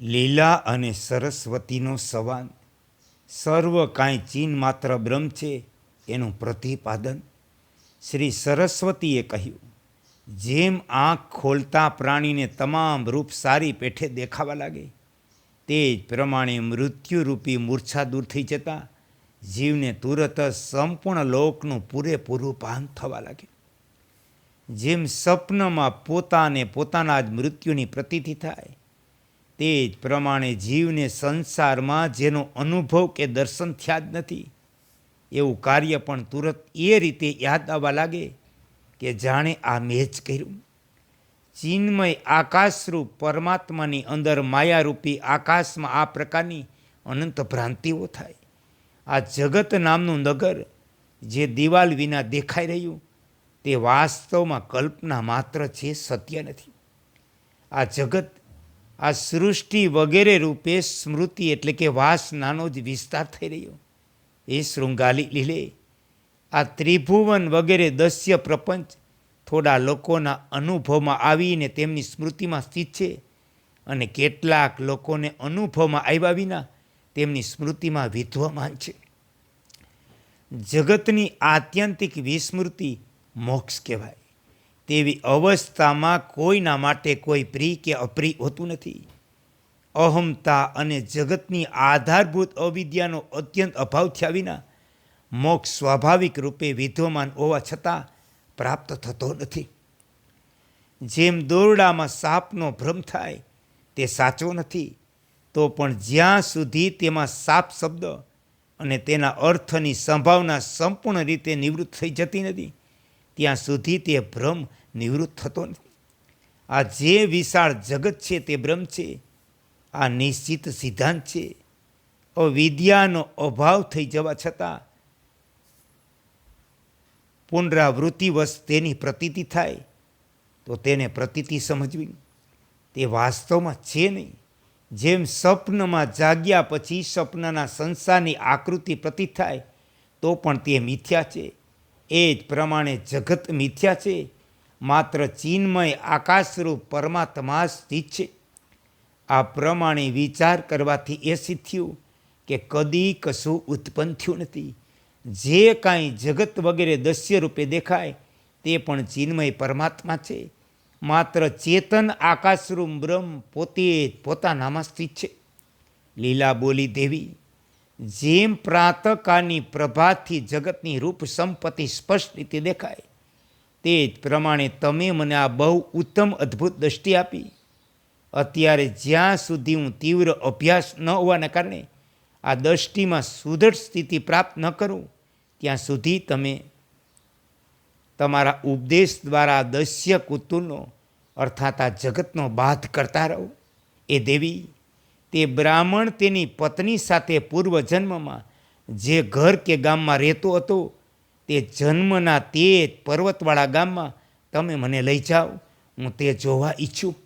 લીલા અને સરસ્વતીનો સંવાદ સર્વ કાંઈ ચીન માત્ર બ્રહ્મ છે, એનું પ્રતિપાદન. શ્રી સરસ્વતીએ કહ્યું, જેમ આંખ ખોલતા પ્રાણીને તમામ રૂપ સારી પેઠે દેખાવા લાગે, તે જ પ્રમાણે મૃત્યુરૂપી મૂર્છા દૂર થઈ જતાં જીવને તુરત જ સંપૂર્ણ લોકનું પૂરેપૂરું પાન થવા લાગે. જેમ સ્વપ્નમાં પોતાને પોતાના જ મૃત્યુની પ્રતીતિ થાય તે જ પ્રમાણે જીવને સંસારમાં જેનો અનુભવ કે દર્શન થયા જ નથી. એવું કાર્ય પણ તુરત એ રીતે યાદ આવવા લાગે કે જાણે આ મેં જ કર્યું. ચિન્મય આકાશરૂપ પરમાત્માની અંદર માયારૂપી આકાશમાં આ પ્રકારની અનંત ભ્રાંતિઓ થાય. આ જગત નામનું નગર જે દિવાલ વિના દેખાઈ રહ્યું, તે વાસ્તવમાં કલ્પના માત્ર છે સત્ય નથી. આ જગત આ સૃષ્ટિ વગેરે રૂપે સ્મૃતિ એટલે કે વાસનાનો જ વિસ્તાર થઈ રહ્યો. એ શૃંગાલી લીલે. આ ત્રિભુવન વગેરે દસ્ય પ્રપંચ થોડા લોકોના અનુભવમાં આવીને તેમની સ્મૃતિમાં સ્થિત છે અને કેટલાક લોકોને અનુભવમાં આવ્યા વિના તેમની સ્મૃતિમાં વિદ્વમાન છે. જગતની આત્યંતિક વિસ્મૃતિ મોક્ષ કહેવાય. તેવી અવસ્થામાં કોઈના માટે કોઈ પ્રિય કે અપ્રિય હોતું નથી. અહમતા અને જગતની આધારભૂત અવિદ્યાનો અત્યંત અભાવ થયા વિના મોક્ષ સ્વાભાવિક રૂપે વિદ્યમાન હોવા છતાં પ્રાપ્ત થતો નથી. જેમ દોરડામાં સાપનો ભ્રમ થાય તે સાચો નથી, તો પણ જ્યાં સુધી તેમાં સાપ શબ્દ અને તેના અર્થની સંભાવના સંપૂર્ણ રીતે નિવૃત્ત થઈ જતી નથી, ત્યાં સુધી તે ભ્રમ નિવૃત્ત થતો નથી. આ જે વિશાળ જગત છે તે બ્રહ્મ છે. આ નિશ્ચિત સિદ્ધાંત છે. અવિદ્યાનો અભાવ થઈ જવા છતાં પુનરાવૃત્તિવશ તેની પ્રતીતિ થાય, તો તેને પ્રતીતિ સમજવી. તે વાસ્તવમાં છે નહીં. જેમ સ્વપ્નમાં જાગ્યા પછી સ્વપ્નના સંસારની આકૃતિ પ્રતીત થાય, તો પણ તે મિથ્યા છે. એ જ પ્રમાણે જગત મિથ્યા છે. માત્ર ચિન્મય આકાશરૂપ પરમાત્મા સ્થિત છે. આ પ્રમાણે વિચાર કરવાથી એ સિદ્ધ્યું કે કદી કશું ઉત્પન્ન થયું નથી. જે કાંઈ જગત વગેરે દસ્ય રૂપે દેખાય, તે પણ ચિન્મય પરમાત્મા છે. માત્ર ચેતન આકાશરૂપ બ્રહ્મ પોતે જ પોતાનામાં સ્થિત છે. લીલા બોલી દેવી, જેમ પ્રાતકાળની પ્રભાથી જગતની રૂપ સંપત્તિ સ્પષ્ટ રીતે દેખાય તે જ પ્રમાણે તમે મને આ બહુ ઉત્તમ અદ્ભુત દ્રષ્ટિ આપી. અત્યારે જ્યાં સુધી હું તીવ્ર અભ્યાસ ન હોવાના કારણે આ દ્રષ્ટિમાં સુદૃઢ સ્થિતિ પ્રાપ્ત ન કરું, ત્યાં સુધી તમે તમારા ઉપદેશ દ્વારા દસ્ય કુતુલનો, અર્થાત આ જગતનો બાધ કરતા રહો. એ દેવી, તે બ્રાહ્મણ તેની પત્ની સાથે પૂર્વજન્મમાં જે ઘર કે ગામમાં રહેતો હતો તે જન્મના તે પર્વતવાળા ગામમાં તમે મને લઈ જાઓ, હું તે જોવા ઈચ્છું.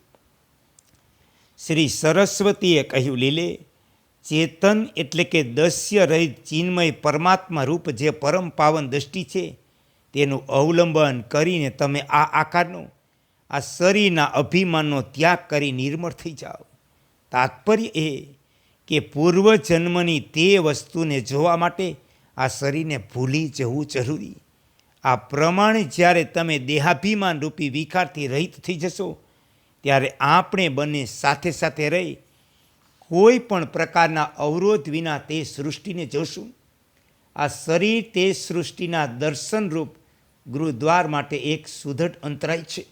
શ્રી સરસ્વતીએ કહ્યું, લીલે, ચેતન એટલે કે દસ્ય રહિત ચિન્મય પરમાત્મા રૂપ જે પરમ પાવન દૃષ્ટિ છે, તેનું અવલંબન કરીને તમે આ આકારનો, આ શરીરના અભિમાનનો ત્યાગ કરી નિર્મળ થઈ જાઓ. તાત્પર્ય એ કે પૂર્વજન્મની તે વસ્તુને જોવા માટે આ શરીરને ભૂલી જવું જરૂરી. આ પ્રમાણે જ્યારે તમે દેહાભિમાન રૂપી વિકારથી રહિત થઈ જશો, ત્યારે આપણે બંને સાથે સાથે રહી કોઈ પણ પ્રકારના અવરોધ વિના તે સૃષ્ટિને જોશું. આ શરીર તે સૃષ્ટિના દર્શનરૂપ ગુરુદ્વાર માટે એક સુદૃઢ અંતરાય છે.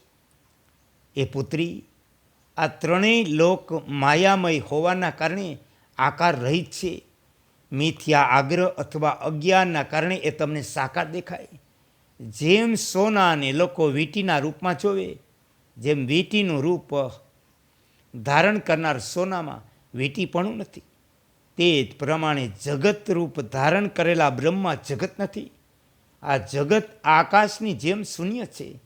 એ પુત્રી, આ ત્રણેય લોક માયામય હોવાના કારણે આકાર રહિત છે. મિથ્યા આગ્રહ અથવા અજ્ઞાનના કારણે એ તમને સાકાર દેખાય. જેમ સોનાને લોકો વીંટીના રૂપમાં જોવે, જેમ વીંટીનું રૂપ ધારણ કરનાર સોનામાં વીંટીપણું નથી. તે જ પ્રમાણે જગત રૂપ ધારણ કરેલા બ્રહ્મા જગત નથી. આ જગત આકાશની જેમ શૂન્ય છે.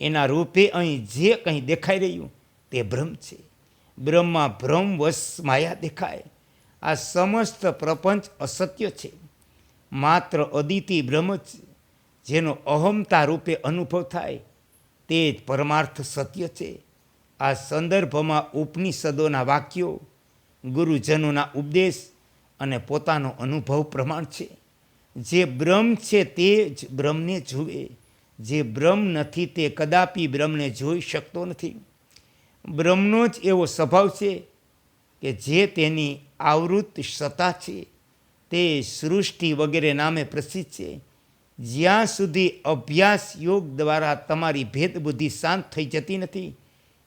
એના રૂપે અહીં જે કંઈ દેખાઈ રહ્યું તે ભ્રમ છે. બ્રહ્મા ભ્રમવશ માયા દેખાય. આ સમસ્ત પ્રપંચ અસત્ય છે. માત્ર અદિતિ બ્રહ્મ જ જેનો અહમતા રૂપે અનુભવ થાય તે જ પરમાર્થ સત્ય છે. આ સંદર્ભમાં ઉપનિષદોના વાક્યો, ગુરુજનોના ઉપદેશ અને પોતાનો અનુભવ પ્રમાણ છે. જે બ્રહ્મ છે તે જ બ્રહ્મને જુએ. જે બ્રહ્મ નથી તે કદાપી બ્રહ્મને જોઈ શકતો નથી. બ્રહ્મનો જ એવો સ્વભાવ છે કે જે તેની આવૃત સત્તા છે, તે સૃષ્ટિ વગેરે નામે પ્રસિદ્ધ છે. જ્યાં સુધી અભ્યાસ યોગ દ્વારા તમારી ભેદબુદ્ધિ શાંત થઈ જતી નથી,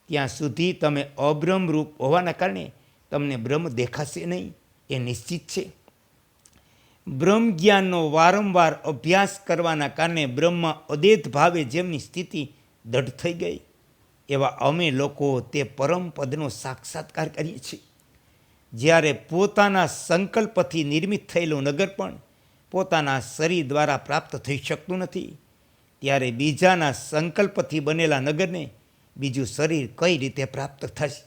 ત્યાં સુધી તમે અબ્રહ્મરૂપ હોવાના કારણે તમને બ્રહ્મ દેખાશે નહીં, એ નિશ્ચિત છે. બ્રહ્મ જ્ઞાનનો વારંવાર અભ્યાસ કરવાના કારણે બ્રહ્મમાં અદેત ભાવે જેમની સ્થિતિ દઢ થઈ ગઈ. એવા અમે લોકો તે પરમ પદનો સાક્ષાત્કાર કરીએ છીએ. જ્યારે પોતાના સંકલ્પથી નિર્મિત થયેલું નગર પણ પોતાના શરીર દ્વારા પ્રાપ્ત થઈ શકતું નથી, ત્યારે બીજાના સંકલ્પથી બનેલા નગરને બીજું શરીર કઈ રીતે પ્રાપ્ત થશે?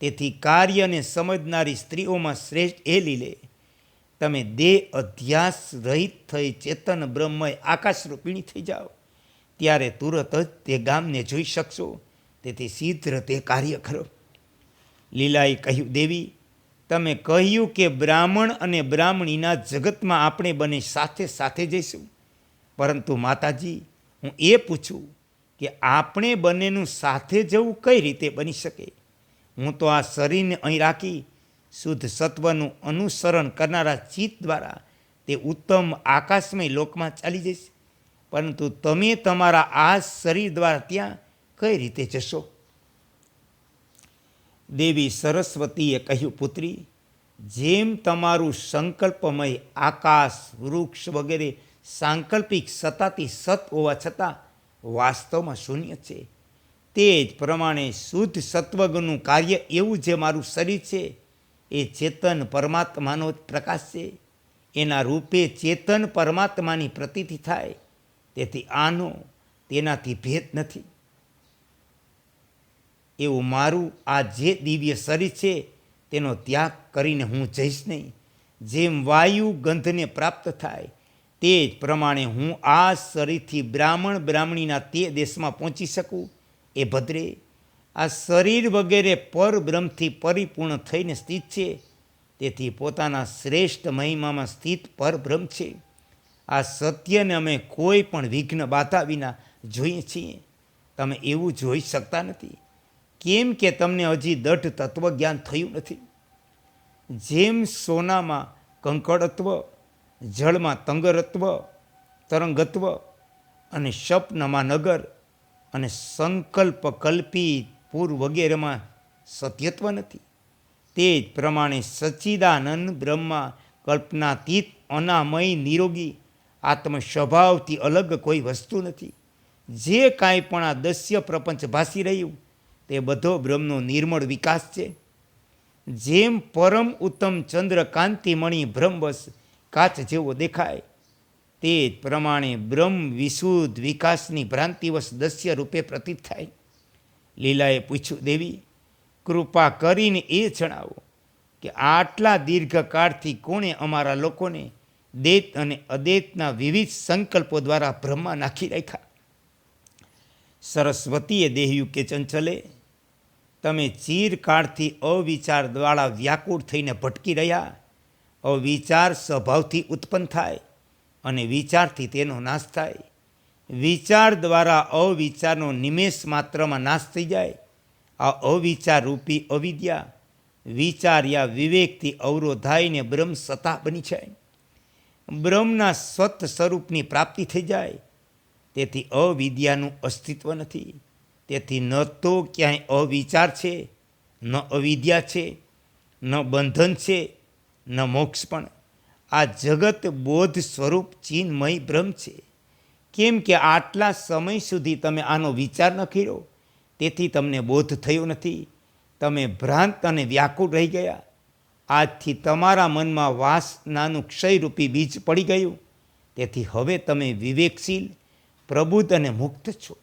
તેથી કાર્યને સમજનારી સ્ત્રીઓમાં શ્રેષ્ઠ એ લીલે, તમે દેહ અધ્યાસ રહિત થઈ ચેતન બ્રહ્મય આકાશરૂપિણી થઈ જાઓ. ત્યારે તુરત જ તે ગામને જોઈ શકશો. તેથી શીઘ્ર તે કાર્ય કરો. લીલાએ કહ્યું, દેવી, તમે કહ્યું કે બ્રાહ્મણ અને બ્રાહ્મણીના જગતમાં આપણે બંને સાથે સાથે જઈશું. પરંતુ માતાજી, હું એ પૂછું કે આપણે બંનેનું સાથે જવું કઈ રીતે બની શકે? હું તો આ શરીરને અહીં રાખી શુદ્ધ સત્વનું અનુસરણ કરનારા ચિત્ત દ્વારા તે ઉત્તમ આકાશમય લોકમાં ચાલી જઈશ. પરંતુ તમે તમારા આ શરીર દ્વારા ત્યાં કઈ રીતે જશો? દેવી સરસ્વતીએ કહ્યું, પુત્રી, જેમ તમારું સંકલ્પમય આકાશ, વૃક્ષ વગેરે સાંકલ્પિક સત્તાથી સત હોવા છતાં વાસ્તવમાં શૂન્ય છે. તે જ પ્રમાણે શુદ્ધ સત્વગુણનું કાર્ય એવું જે મારું શરીર છે, એ ચેતન પરમાત્માનો જ પ્રકાશ છે. એના રૂપે ચેતન પરમાત્માની પ્રતીતિ થાય. તેથી આનો તેનાથી ભેદ નથી. એવું મારું આ જે દિવ્ય શરીર છે તેનો ત્યાગ કરીને હું જઈશ નહીં. જેમ વાયુ ગંધને પ્રાપ્ત થાય, તે જ પ્રમાણે હું આ શરીરથી બ્રાહ્મણ બ્રાહ્મણીના તે દેશમાં પહોંચી શકું, એ ભદ્રે. આ શરીર વગેરે પરબ્રહ્મથી પરિપૂર્ણ થઈને સ્થિત છે, તેથી પોતાના શ્રેષ્ઠ મહિમામાં સ્થિત પરબ્રહ્મ છે. આ સત્યને અમે કોઈ પણ વિઘ્ન બાધા વિના જોઈએ છીએ. તમે એવું જોઈ શકતા નથી. કેમ કે તમને હજી દઢ તત્વજ્ઞાન થયું નથી? જેમ સોનામાં કંકડત્વ, જળમાં તંગરત્વ, તરંગત્વ અને સ્વપ્નમાં નગર અને સંકલ્પ કલ્પિત પૂર વગેરેમાં સત્યત્વ નથી. તે જ પ્રમાણે સચ્ચિદાનંદ બ્રહ્મા કલ્પનાતીત, અનામય, નિરોગી આત્મ સ્વભાવથી અલગ કોઈ વસ્તુ નથી. જે કાંઈ પણ આ દસ્ય પ્રપંચ ભાસી રહ્યું તે બધો બ્રહ્મનો નિર્મળ વિકાસ છે. જેમ પરમ ઉત્તમ ચંદ્રકાંતિમણી બ્રહ્મવશ કાચ જેવો દેખાય, તે જ પ્રમાણે બ્રહ્મ વિશુદ્ધ વિકાસની ભ્રાંતિવશ દસ્ય રૂપે પ્રતીત થાય. લીલાએ પૂછ્યું, દેવી, કૃપા કરીને એ જણાવો કે આટલા દીર્ઘકાળથી કોણે અમારા લોકોને દેત અને અદેતના વિવિધ સંકલ્પો દ્વારા ભ્રમમાં નાખી રાખ્યા? સરસ્વતીએ દેહ્યું કે ચંચલે, તમે ચીરકાળથી અવિચાર દ્વારા વ્યાકુળ થઈને ભટકી રહ્યા. અવિચાર સ્વભાવથી ઉત્પન્ન થાય અને વિચારથી તેનો નાશ થાય. વિચાર દ્વારા અવિચારનો નિમેષ માત્રમાં નાશ થઈ જાય. આ અવિચાર રૂપી અવિદ્યા વિચાર યા વિવેકથી અવરોધાઈને બ્રહ્મ સત્તા બની જાય. બ્રહ્મના સ્વત સ્વરૂપની પ્રાપ્તિ થઈ જાય. તેથી અવિદ્યાનું અસ્તિત્વ નથી. તેથી ન તો ક્યાંય અવિચાર છે, ન અવિદ્યા છે, ન બંધન છે, ન મોક્ષ પણ. આ જગત બોધ સ્વરૂપ ચિન્મય બ્રહ્મ છે. કેમ કે આટલા સમય સુધી તમે આનો વિચાર ન કર્યો? તેથી તમને બોધ થયો નથી. તમે ભ્રાંત અને વ્યાકુળ રહી ગયા. આજથી તમારા મનમાં વાસનાનું ક્ષયરૂપી બીજ પડી ગયું. તેથી હવે તમે વિવેકશીલ પ્રબુદ્ધ અને મુક્ત છો.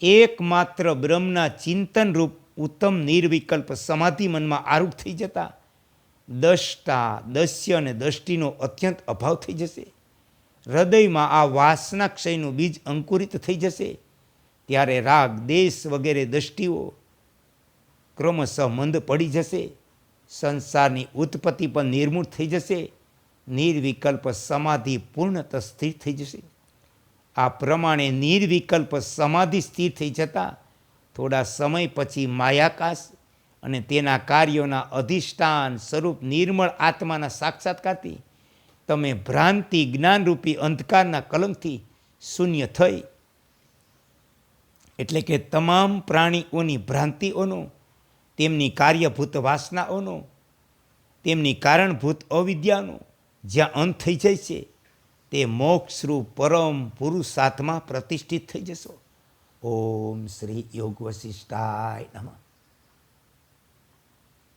એકમાત્ર બ્રહ્મના ચિંતન રૂપ ઉત્તમ નિર્વિકલ્પ સમાધિ મનમાં આરૂપ થઈ જતા. દશતા દસ્ય અને દષ્ટિનો અત્યંત અભાવ થઈ જશે. હૃદયમાં આ વાસના ક્ષયનું બીજ અંકુરિત થઈ જશે. ત્યારે રાગ, દેશ વગેરે દૃષ્ટિઓ ક્રમશઃ મંદ પડી જશે. સંસારની ઉત્પત્તિ પણ નિર્મૂળ થઈ જશે. નિર્વિકલ્પ સમાધિ પૂર્ણત સ્થિર થઈ જશે. આ પ્રમાણે નિર્વિકલ્પ સમાધિ સ્થિર થઈ જતાં થોડા સમય પછી માયાકાશ અને તેના કાર્યોના અધિષ્ઠાન સ્વરૂપ નિર્મળ આત્માના સાક્ષાત્કારથી તમે ભ્રાંતિ જ્ઞાનરૂપી અંધકારના કલંકથી શૂન્ય થઈ. એટલે કે તમામ પ્રાણીઓની ભ્રાંતિઓનો, તેમની કાર્યભૂત વાસનાઓનો, તેમની કારણભૂત અવિદ્યાનો જ્યાં અંત થઈ જાય છે તે મોક્ષરૂપ પરમ પુરુષાત્મા પ્રતિષ્ઠિત થઈ જશો. ઓમ શ્રી યોગ વશિષ્ઠાય નમઃ.